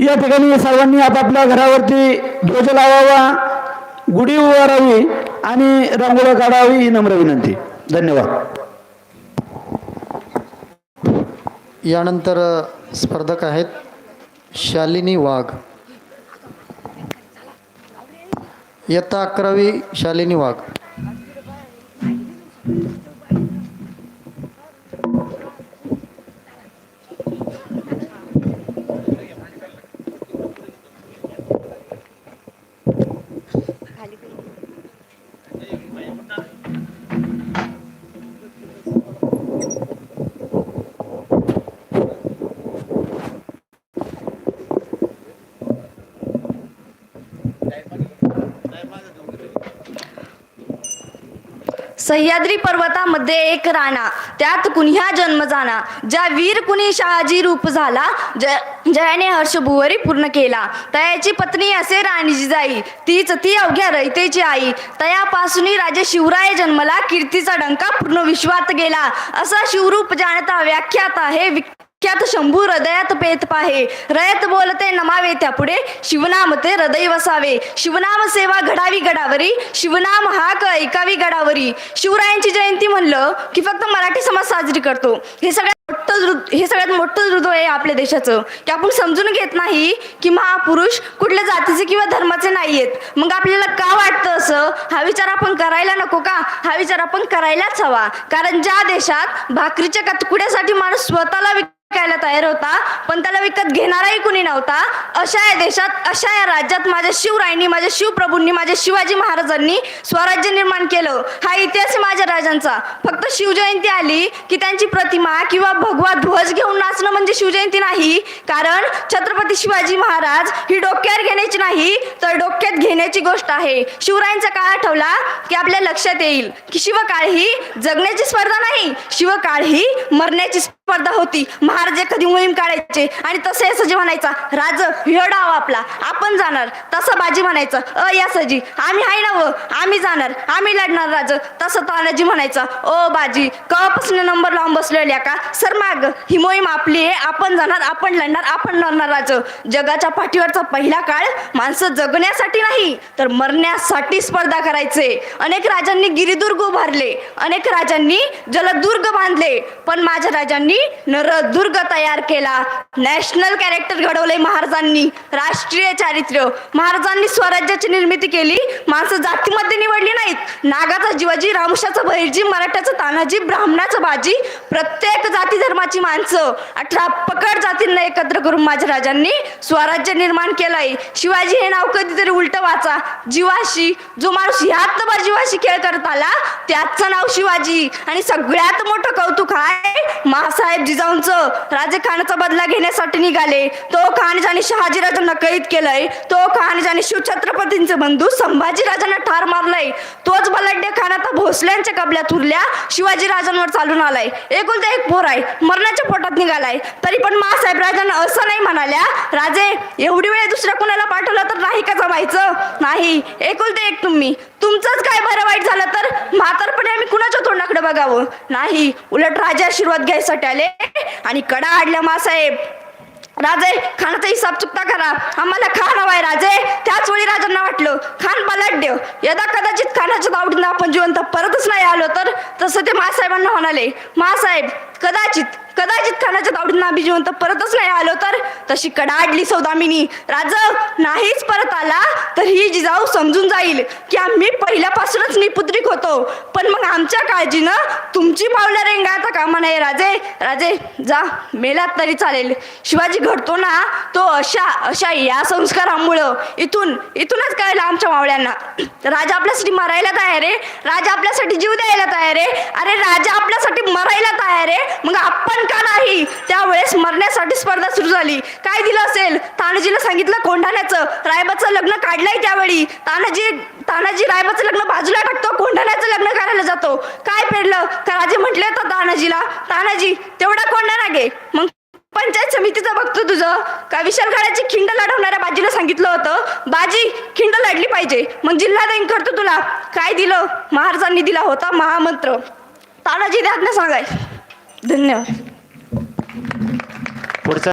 या ठिकाणी सर्वांनी आपापल्या घरावरती ध्वज लावावा गुढी उभारावी आणि रांगोळ्या काढावी ही नम्र विनंती. धन्यवाद. यानंतर स्पर्धक आहेत शालिनी वाघ. इयत्ता अकरावी शालिनी वाघ. सह्याद्री पर्वतामध्ये एक राणा त्यात कुण्या जन्म जाणा ज्या वीर कुणी शहाजी रूप झाला जयाने हर्षभुवरी पूर्ण केला. तयाची पत्नी असे राणीजी जाई. तीच ती अवघ्या रयतेची आई. तयापासून राजे शिवराय जन्मला कीर्तीचा डंका पूर्ण विश्वात गेला. असा शिवरूप जाणता व्याख्यात आहे त्यात शंभू हृदयात पेत पाहे. रयत बोलते नमावे त्या पुढे शिवनाम ते हृदय वसावे. शिवनाम सेवा घडावी गडावरी. शिवनाम हाक ऐकावी गडावरी. शिवरायांची जयंती म्हणलं की फक्त मराठी समाज साजरी करतो. हे सगळ्यात मोठं हे सगळ्यात मोठं हृदय आहे आपल्या देशाचं. की आपण समजून घेत नाही की महापुरुष कुठल्या जातीचे किंवा धर्माचे नाहीयेत मग आपल्याला का वाटतं असं? हा विचार आपण करायला नको का? हा विचार आपण करायलाच हवा. कारण ज्या देशात भाकरीच्या कतकुड्यासाठी माणूस स्वतःला विकायला तयार होता पण त्याला विकत घेणाराही कुणी नव्हता. अशा या देशात अशा या राज्यात माझ्या शिवरायांनी माझ्या शिवप्रभूंनी माझ्या शिवाजी महाराजांनी स्वराज्य निर्माण केलं. हा इतिहास आहे माझ्या राजांचा. फक्त शिवजयंती आली की त्यांची प्रतिमा किंवा भगवा ध्वज घेऊन नाचणं म्हणजे शिवजयंती नाही. कारण छत्रपती शिवाजी महाराज ही डोक्यावर घेण्याची नाही तर डोक्यात घेण्याची गोष्ट आहे. शिवरायांचा काळ आठवला की आपल्या लक्षात येईल की शिवकाळ ही जगण्याची स्पर्धा नाही शिवकाळ ही मरण्याची स्पर्धा होती. महाराज कधी मोहीम काढायचे आणि तसे सजी म्हणायचा राज ह्यो आपला. आपण जाणार. तसं बाजी म्हणायचं अ या सजी. आम्ही आहे ना व? आम्ही जाणार. आम्ही लढणार राज. तसं तानाजी म्हणायचा ओ बाजी. कवापासून नंबर लावून बसलेल्या का? सर माग ही मोहीम आपली आहे. आपण जाणार आपण लढणार आपण लढणार राज. जगाच्या पाठीवरचा पहिला काळ माणसं जगण्यासाठी नाही तर मरण्यासाठी स्पर्धा करायचे. अनेक राजांनी गिरिदुर्ग उभारले. अनेक राजांनी जलदुर्ग बांधले. पण माझ्या राजांनी नरदुर्ग तयार केला. नॅशनल कॅरेक्टर घडवले महाराजांनी. राष्ट्रीय चारित्र्य. महाराजांनी स्वराज्याची निर्मिती केली. माणसं जातीमध्ये निवडली नाहीत. नागाचा जीवाजी रामशाचा बहिर्जी मराठ्याचा तानाजी ब्राह्मणाचं बाजी प्रत्येक जाती धर्माची माणसं. अठरा पकड जातींना एकत्र करून माझ्या राजांनी स्वराज्य निर्माण केलंय. शिवाजी हे नाव कधीतरी उलट वाचा. जीवाशी जो माणूस ह्यात बा जीवाशी खेळ करत आला त्याचं नाव शिवाजी. आणि सगळ्यात मोठं कौतुक आहे साहेब जिजाऊंचं राजे खानाचा बदला घेण्यासाठी निघाले. तो खान शहाजीराजांना शहाजी राजांना कैद केलंय. तो खान शिवछत्रपतींचे बंधू संभाजीराजांना ठार मारलाय. तोच बलाढ्य खान आता भोसल्यांच्या कबल्यात उरल्या शिवाजीराजांवर चालून आलाय. एकुलता एक पोर आहे मरणाच्या पोटात निघालाय. तरी पण महासाहेब राजांना असं नाही म्हणाल्या राजे एवढी वेळ दुसऱ्या कुणाला पाठवलं तर नाही का जमायचं? नाही एकुलते एक तुम्ही. तुमचंच काय बरं वाईट झालं तर? म्हातारपणे आम्ही कुणाच्या तोंडाकडे बघावं? नाही उलट राजा आशीर्वाद घ्यायसाठी आले? आणि कडा आडल्या मासाहेब. राजे खानाचा हिसाब चुकता करा. आम्हाला खान हवाय राजे. त्याच वेळी राजांना वाटलं खान बलाढ्य. यदा कदाचित खानाच्या दावडीनं आपण जिवंत परतच नाही आलो तर? तसं ते महासाहेबांना म्हणाले. महासाहेब कदाचित कदाचित खानाच्या दावडीनं आम्ही जिवंत परतच नाही आलो तर? तशी कडाडली सौदामिनी. राज नाहीच परत आला तर ही जिजाऊ समजून जाईल की आम्ही पहिल्यापासूनच निपुत्रिक होतो. पण मग आमच्या काळजीनं तुमची पावलं रेंगाळता कामा नाही राजे. राजे जा मेलात तरी चालेल. शिवाजी घडतो ना तो अशा अशा या संस्कारामुळं. इथून इथूनच कळलं आमच्या मावळ्यांना. राजा आपल्यासाठी मरायला तयार आहे. राजा आपल्यासाठी जीव द्यायला तयार आहे. अरे राजा आपल्यासाठी मरायला तयार आहे. मग आपण का नाही? त्यावेळेस मरण्यासाठी स्पर्धा सुरू झाली. काय दिलं असेल? तानाजीला सांगितलं कोंढाण्याचं. रायबाचं लग्न काढलंय त्यावेळी. तानाजी तानाजी रायबाचं लग्न बाजूला टाकतो कोंढाण्याचं लग्न करायला जातो. काय पेरलं? तर राजे म्हटले तर तानाजीला? तानाजी तेवढा कोंढाणा घे मग पंचायत समितीचं बघतो तुझं. का विशालगडाची खिंड लढवणाऱ्या बाजीला सांगितलं होतं? बाजी खिंड लढली पाहिजे. मग जिल्हा दैन करतो तुला. काय दिलं? महाराजांनी दिला होता महामंत्र. तानाजी द्यात ना सांगाय. धन्यवाद.